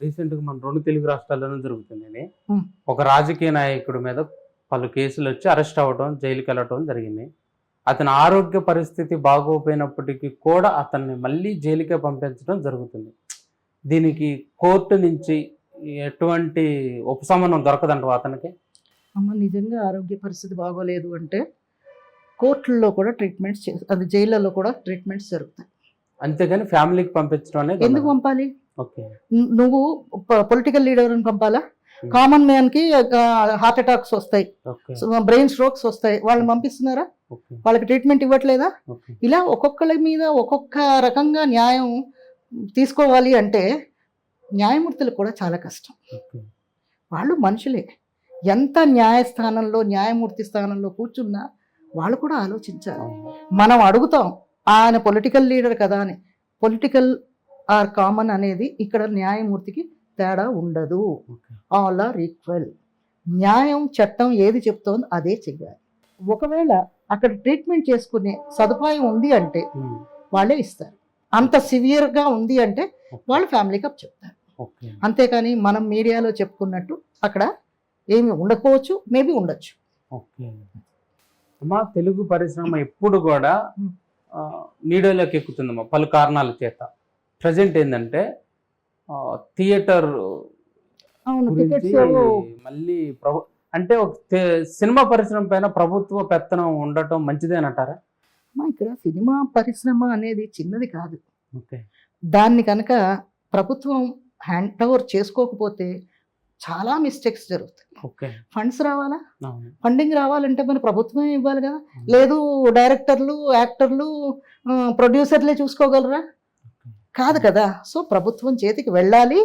రీసెంట్గా మన రెండు తెలుగు రాష్ట్రాల్లోనూ జరుగుతుంది ఉమ్. ఒక రాజకీయ నాయకుడి మీద పలు కేసులు వచ్చి అరెస్ట్ అవ్వడం జైలుకి వెళ్ళటం జరిగింది. అతని ఆరోగ్య పరిస్థితి బాగోపోయినప్పటికీ కూడా అతన్ని మళ్ళీ జైలుకే పంపించడం జరుగుతుంది. దీనికి కోర్టు నుంచి ఎటువంటి ఉపశమనం దొరకదంట అతనికి? అమ్మ నిజంగా ఆరోగ్య పరిస్థితి బాగోలేదు అంటే కోర్టుల్లో కూడా ట్రీట్మెంట్స్ అది జైళ్ళలో కూడా ట్రీట్మెంట్స్ జరుగుతాయి. అంతేగాని ఫ్యామిలీకి పంపించడం అనేది ఎందుకు పంపాలి? నువ్వు పొలిటికల్ లీడర్ని పంపాలా? Hmm. కామన్ మ్యాన్కి హార్ట్ అటాక్స్ వస్తాయి. బ్రెయిన్ స్ట్రోక్స్ వస్తాయి. వాళ్ళని పంపిస్తున్నారా? వాళ్ళకి ట్రీట్మెంట్ ఇవ్వట్లేదా? ఇలా ఒక్కొక్కరి మీద ఒక్కొక్క రకంగా న్యాయం తీసుకోవాలి అంటే న్యాయమూర్తులకు కూడా చాలా కష్టం. వాళ్ళు మనుషులే. ఎంత న్యాయస్థానంలో న్యాయమూర్తి స్థానంలో కూర్చున్నా వాళ్ళు కూడా ఆలోచించాలి. మనం అడుగుతాం ఆయన పొలిటికల్ లీడర్ కదా అని. పొలిటికల్ ఆర్ కామన్ అనేది ఇక్కడ న్యాయమూర్తికి తేడా ఉండదు. ఆల్ ఆర్ ఈక్వల్ న్యాయం చట్టం ఏది చెప్తోందో అదే చెయ్యాలి. ఒకవేళ అక్కడ ట్రీట్మెంట్ చేసుకునే సదుపాయం ఉంది అంటే. వాళ్ళే ఇస్తారు. అంత సివియర్గా ఉంది అంటే వాళ్ళు ఫ్యామిలీకి అప్ చెప్తారు. ఓకే. అంతేకాని మనం మీడియాలో చెప్పుకున్నట్టు అక్కడ ఏమి ఉండకపోవచ్చు మేబీ ఉండొచ్చు. అమ్మా తెలుగు పరిశ్రమ ఎప్పుడు కూడా మ్. మీడియాలోకి ఎక్కుతుందమ్మా పలు కారణాల చేత. ప్రజెంట్ ఏంటంటే థియేటర్ గురించి మళ్ళీ ప్రభు అంటే ఒక సినిమా పరిశ్రమ పైన ప్రభుత్వ పెత్తనం ఉండటం మంచిదేనంటారా ఇక్కడ సినిమా పరిశ్రమ అనేది చిన్నది కాదు. ఓకే. దాన్ని కనుక ప్రభుత్వం హ్యాండ్ ఓవర్ చేసుకోకపోతే చాలా మిస్టేక్స్ జరుగుతాయి. ఓకే. ఫండ్స్ రావాలా? ఫండింగ్ రావాలంటే మన ప్రభుత్వమే ఇవ్వాలి కదా. లేదు డైరెక్టర్లు యాక్టర్లు ప్రొడ్యూసర్లే చూసుకోగలరా? కాదు కదా. సో ప్రభుత్వం చేతికి వెళ్ళాలి.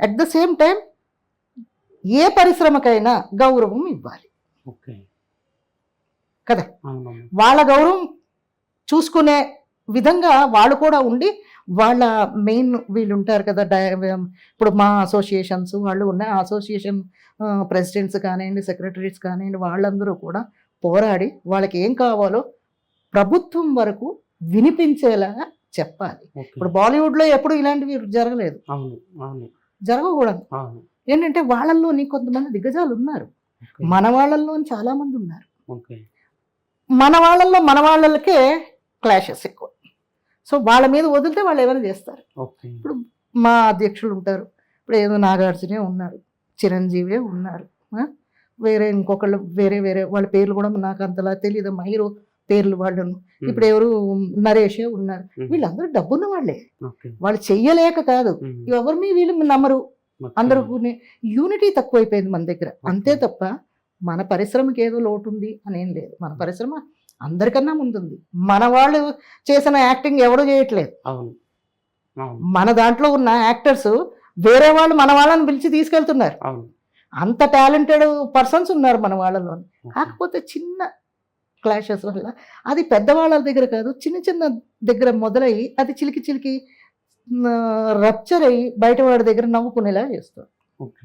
అట్ ద సేమ్ టైం ఏ పరిశ్రమకైనా గౌరవం ఇవ్వాలి. ఓకే. కదా. వాళ్ళ గౌరవం చూసుకునే విధంగా వాళ్ళు కూడా ఉండి వాళ్ళ మెయిన్ వీళ్ళు ఉంటారు కదా డై ఇప్పుడు మా అసోసియేషన్స్ వాళ్ళు ఉన్న అసోసియేషన్ ప్రెసిడెంట్స్ కానివ్వండి సెక్రటరీస్ కానివ్వండి వాళ్ళందరూ కూడా పోరాడి వాళ్ళకి ఏం కావాలో ప్రభుత్వం వరకు వినిపించేలాగా చెప్పాలి. ఇప్పుడు బాలీవుడ్లో ఎప్పుడు ఇలాంటివి జరగలేదు. అవును అవును. జరగకూడదు. అవును. ఏంటంటే వాళ్ళల్లోని కొంతమంది దిగ్గజాలు ఉన్నారు. మన వాళ్ళల్లోని చాలా మంది ఉన్నారు మన వాళ్ళల్లో మన వాళ్ళకే క్లాషెస్ ఎక్కువ. సో వాళ్ళ మీద వదిలితే వాళ్ళు ఏమైనా చేస్తారు? ఓకే. మా అధ్యక్షులు ఉంటారు. ఇప్పుడు ఏదో నాగార్జునే ఉన్నారు చిరంజీవే ఉన్నారు? వేరే ఇంకొకళ్ళు వేరే వేరే వాళ్ళ పేర్లు కూడా నాకు అంతలా తెలియదు మా హీరో పేర్లు వాళ్ళను. ఇప్పుడు ఎవరు నరేషే ఉన్నారు. వీళ్ళందరూ డబ్బున్న వాళ్ళే. వాళ్ళు చెయ్యలేక కాదు. ఎవరు మీ వీళ్ళు నమ్మరు. అందరూ యూనిటీ తక్కువైపోయింది మన దగ్గర. అంతే తప్ప మన పరిశ్రమకి ఏదో లోటు ఉంది అనేం లేదు. మన పరిశ్రమ అందరికన్నా ముందుంది. మన వాళ్ళు చేసిన యాక్టింగ్ ఎవడు చేయట్లేదు. మన దాంట్లో ఉన్న యాక్టర్స్ వేరే వాళ్ళు మన వాళ్ళని పిలిచి తీసుకెళ్తున్నారు. అంత టాలెంటెడ్ పర్సన్స్ ఉన్నారు మన వాళ్ళలో. కాకపోతే చిన్న క్లాషెస్ వల్ల. అది పెద్దవాళ్ళ దగ్గర కాదు చిన్న చిన్న దగ్గర మొదలయ్యి అది చిలికి చిలికి రప్చర్ అయ్యి బయట వాడి దగ్గర నవ్వుకునేలా చేస్తారు. ఓకే.